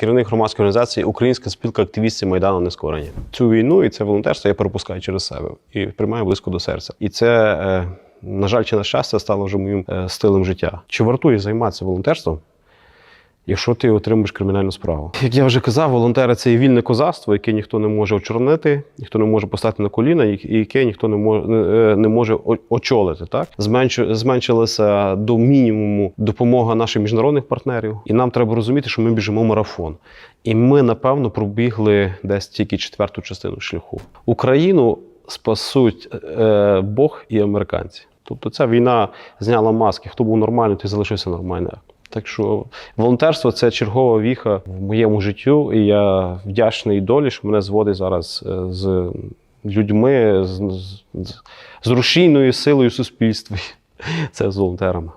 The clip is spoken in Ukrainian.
керівник громадської організації Українська спілка активістів Майдану Нескорені. Цю війну і це волонтерство я пропускаю через себе і приймаю близько до серця. І це, е, на жаль, чи на щастя, стало вже моїм е, стилем життя. Чи вартує займатися волонтерством? Якщо ти отримуєш кримінальну справу, як я вже казав, волонтери це є вільне козацтво, яке ніхто не може очорнити, ніхто не може поставити на коліна, і і яке ніхто не може не може очолити. Так зменшилася до мінімуму допомога наших міжнародних партнерів, і нам треба розуміти, що ми біжимо марафон. І ми, напевно, пробігли десь тільки четверту частину шляху. Україну спасуть е, Бог і американці. Тобто ця війна зняла маски. Хто був нормальний, той залишився нормальним. Так що волонтерство це чергова віха в моєму життю, і я вдячний долі, що мене зводить зараз е, з людьми, з, з, з рушійною силою суспільства. Це з волонтерами.